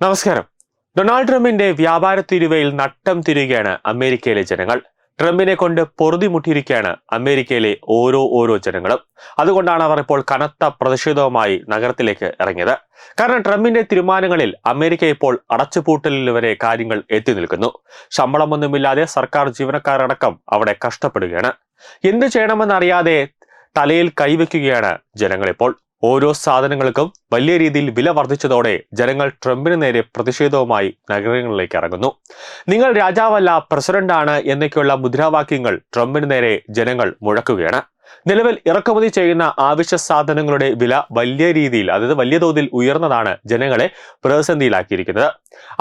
നമസ്കാരം. ഡൊണാൾഡ് ട്രംപിന്റെ വ്യാപാര തിരുവയിൽ നട്ടം തിരികെയാണ് അമേരിക്കയിലെ ജനങ്ങൾ. ട്രംപിനെ കൊണ്ട് പൊറുതിമുട്ടിയിരിക്കുകയാണ് അമേരിക്കയിലെ ഓരോ ഓരോ ജനങ്ങളും. അതുകൊണ്ടാണ് അവർ ഇപ്പോൾ കനത്ത പ്രതിഷേധവുമായി നഗരത്തിലേക്ക് ഇറങ്ങിയത്. കാരണം ട്രംപിന്റെ തീരുമാനങ്ങളിൽ അമേരിക്ക ഇപ്പോൾ അടച്ചുപൂട്ടലിൽ വരെ കാര്യങ്ങൾ എത്തി നിൽക്കുന്നു. ശമ്പളമൊന്നുമില്ലാതെ സർക്കാർ ജീവനക്കാരടക്കം അവിടെ കഷ്ടപ്പെടുകയാണ്. എന്ത് ചെയ്യണമെന്നറിയാതെ തലയിൽ കൈവയ്ക്കുകയാണ് ജനങ്ങളിപ്പോൾ. ഓരോ സാധനങ്ങൾക്കും വലിയ രീതിയിൽ വില വർദ്ധിച്ചതോടെ ജനങ്ങൾ ട്രംപിന് നേരെ പ്രതിഷേധവുമായി നഗരങ്ങളിലേക്ക് ഇറങ്ങുന്നു. നിങ്ങൾ രാജാവല്ല പ്രസിഡന്റാണ് എന്നൊക്കെയുള്ള മുദ്രാവാക്യങ്ങൾ ട്രംപിന് നേരെ ജനങ്ങൾ മുഴക്കുകയാണ്. നിലവിൽ ഇറക്കുമതി ചെയ്യുന്ന ആവശ്യ സാധനങ്ങളുടെ വില വലിയ രീതിയിൽ അതായത് വലിയ തോതിൽ ഉയർന്നതാണ് ജനങ്ങളെ പ്രതിസന്ധിയിലാക്കിയിരിക്കുന്നത്.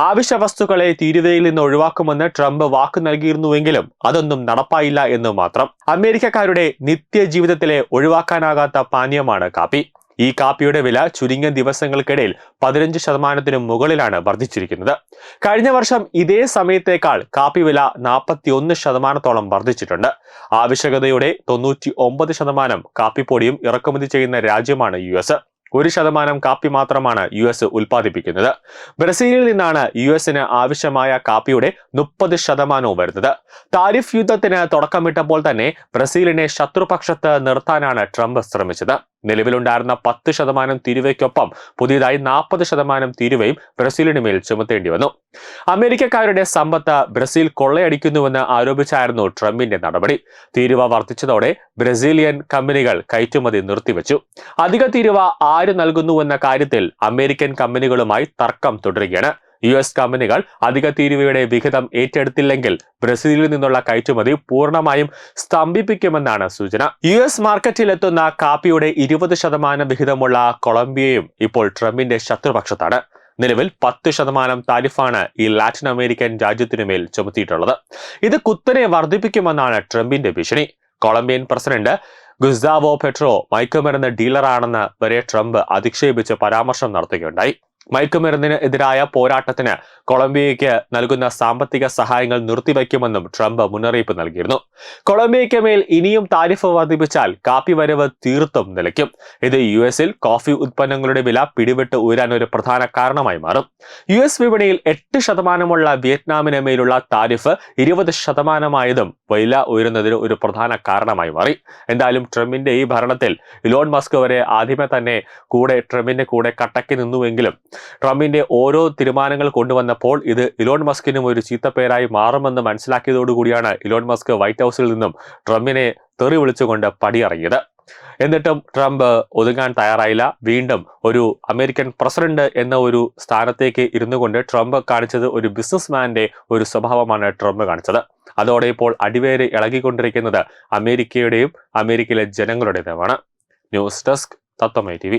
ആവശ്യ വസ്തുക്കളെ തീരുവയിൽ നിന്ന് ഒഴിവാക്കുമെന്ന് ട്രംപ് വാക്ക് നൽകിയിരുന്നുവെങ്കിലും അതൊന്നും നടപ്പായില്ല എന്ന് മാത്രം. അമേരിക്കക്കാരുടെ നിത്യജീവിതത്തിലെ ഒഴിവാക്കാനാകാത്ത പാനീയമാണ് കാപ്പി. ഈ കാപ്പിയുടെ വില ചുരുങ്ങിയ ദിവസങ്ങൾക്കിടയിൽ പതിനഞ്ച് ശതമാനത്തിനു മുകളിലാണ് വർദ്ധിച്ചിരിക്കുന്നത്. കഴിഞ്ഞ വർഷം ഇതേ സമയത്തേക്കാൾ കാപ്പി വില നാൽപ്പത്തി ഒന്ന് ശതമാനത്തോളം വർദ്ധിച്ചിട്ടുണ്ട്. ആവശ്യകതയുടെ തൊണ്ണൂറ്റി ഒമ്പത് ശതമാനം കാപ്പിപ്പൊടിയും ഇറക്കുമതി ചെയ്യുന്ന രാജ്യമാണ് യു എസ്. ഒരു ശതമാനം കാപ്പി മാത്രമാണ് യു എസ് ഉൽപ്പാദിപ്പിക്കുന്നത്. ബ്രസീലിൽ നിന്നാണ് യു എസിന് ആവശ്യമായ കാപ്പിയുടെ മുപ്പത് ശതമാനവും വരുന്നത്. താരിഫ് യുദ്ധത്തിന് തുടക്കമിട്ടപ്പോൾ തന്നെ ബ്രസീലിനെ ശത്രുപക്ഷത്ത് നിർത്താനാണ് ട്രംപ് ശ്രമിച്ചത്. നിലവിലുണ്ടായിരുന്ന പത്ത് ശതമാനം തീരുവയ്ക്കൊപ്പം പുതിയതായി നാൽപ്പത് ശതമാനം തീരുവയും ബ്രസീലിന് മേൽ ചുമത്തേണ്ടി വന്നു. അമേരിക്കക്കാരുടെ സമ്പത്ത് ബ്രസീൽ കൊള്ളയടിക്കുന്നുവെന്ന് ആരോപിച്ചായിരുന്നു ട്രംപിന്റെ നടപടി. തീരുവ വർദ്ധിച്ചതോടെ ബ്രസീലിയൻ കമ്പനികൾ കയറ്റുമതി നിർത്തിവെച്ചു. അധിക തീരുവ ആര് നൽകുന്നുവെന്ന കാര്യത്തിൽ അമേരിക്കൻ കമ്പനികളുമായി തർക്കം തുടരുകയാണ്. യു എസ് കമ്പനികൾ അധിക തീരുവയുടെ വിഹിതം ഏറ്റെടുത്തില്ലെങ്കിൽ ബ്രസീലിൽ നിന്നുള്ള കയറ്റുമതി പൂർണമായും സ്തംഭിപ്പിക്കുമെന്നാണ് സൂചന. യു എസ് മാർക്കറ്റിലെത്തുന്ന കാപ്പിയുടെ ഇരുപത് ശതമാനം വിഹിതമുള്ള കൊളംബിയയും ഇപ്പോൾ ട്രംപിന്റെ ശത്രുപക്ഷത്താണ്. നിലവിൽ പത്ത് ശതമാനം താരിഫാണ് ഈ ലാറ്റിൻ അമേരിക്കൻ രാജ്യത്തിനുമേൽ ചുമത്തിയിട്ടുള്ളത്. ഇത് കുത്തനെ വർദ്ധിപ്പിക്കുമെന്നാണ് ട്രംപിന്റെ ഭീഷണി. കൊളംബിയൻ പ്രസിഡന്റ് ഗുസ്താവോ പെട്രോ മയക്കുമരുന്ന് ഡീലറാണെന്ന് വരെ ട്രംപ് അധിക്ഷേപിച്ച് പരാമർശം നടത്തുകയുണ്ടായി. മയക്കുമരുന്നിന് എതിരായ പോരാട്ടത്തിന് കൊളംബിയയ്ക്ക് നൽകുന്ന സാമ്പത്തിക സഹായങ്ങൾ നിർത്തിവയ്ക്കുമെന്നും ട്രംപ് മുന്നറിയിപ്പ് നൽകിയിരുന്നു. കൊളംബിയയ്ക്ക് മേൽ ഇനിയും താരിഫ് വർദ്ധിപ്പിച്ചാൽ കാപ്പി വരവ് തീർത്തും നിലയ്ക്കും. ഇത് യു എസിൽ കോഫി ഉൽപ്പന്നങ്ങളുടെ വില പിടിവിട്ട് ഉയരാൻ ഒരു പ്രധാന കാരണമായി മാറും. യു എസ് വിപണിയിൽ എട്ട് ശതമാനമുള്ള വിയറ്റ്നാമിന് മേലുള്ള താരിഫ് ഇരുപത് ശതമാനമായതും വില ഉയരുന്നതിന് ഒരു പ്രധാന കാരണമായി മാറി. എന്തായാലും ട്രംപിന്റെ ഈ ഭരണത്തിൽ ഇലോൺ മസ്ക് വരെ ആദ്യമേ തന്നെ കൂടെ ട്രംപിന്റെ കൂടെ കട്ടക്കി നിന്നുവെങ്കിലും ട്രംപിന്റെ ഓരോ തീരുമാനങ്ങൾ കൊണ്ടുവന്നപ്പോൾ ഇത് ഇലോൺ മസ്കിനും ഒരു ചീത്തപ്പേരായി മാറുമെന്ന് മനസ്സിലാക്കിയതോടുകൂടിയാണ് ഇലോൺ മസ്ക് വൈറ്റ് ഹൗസിൽ നിന്നും ട്രംപിനെ തെറി വിളിച്ചുകൊണ്ട് പടിയിറങ്ങിയത്. എന്നിട്ടും ട്രംപ് ഒതുങ്ങാൻ തയ്യാറായില്ല. വീണ്ടും ഒരു അമേരിക്കൻ പ്രസിഡന്റ് എന്ന ഒരു സ്ഥാനത്തേക്ക് ഇരുന്നു കൊണ്ട് ട്രംപ് കാണിച്ചത് ഒരു ബിസിനസ്മാന്റെ ഒരു സ്വഭാവമാണ് ട്രംപ് കാണിച്ചത്. അതോടെ ഇപ്പോൾ അടിവേര് ഇളകിക്കൊണ്ടിരിക്കുന്നത് അമേരിക്കയുടെയും അമേരിക്കയിലെ ജനങ്ങളുടേതുമാണ്. ന്യൂസ് ഡെസ്ക് തത്വമൈ ടി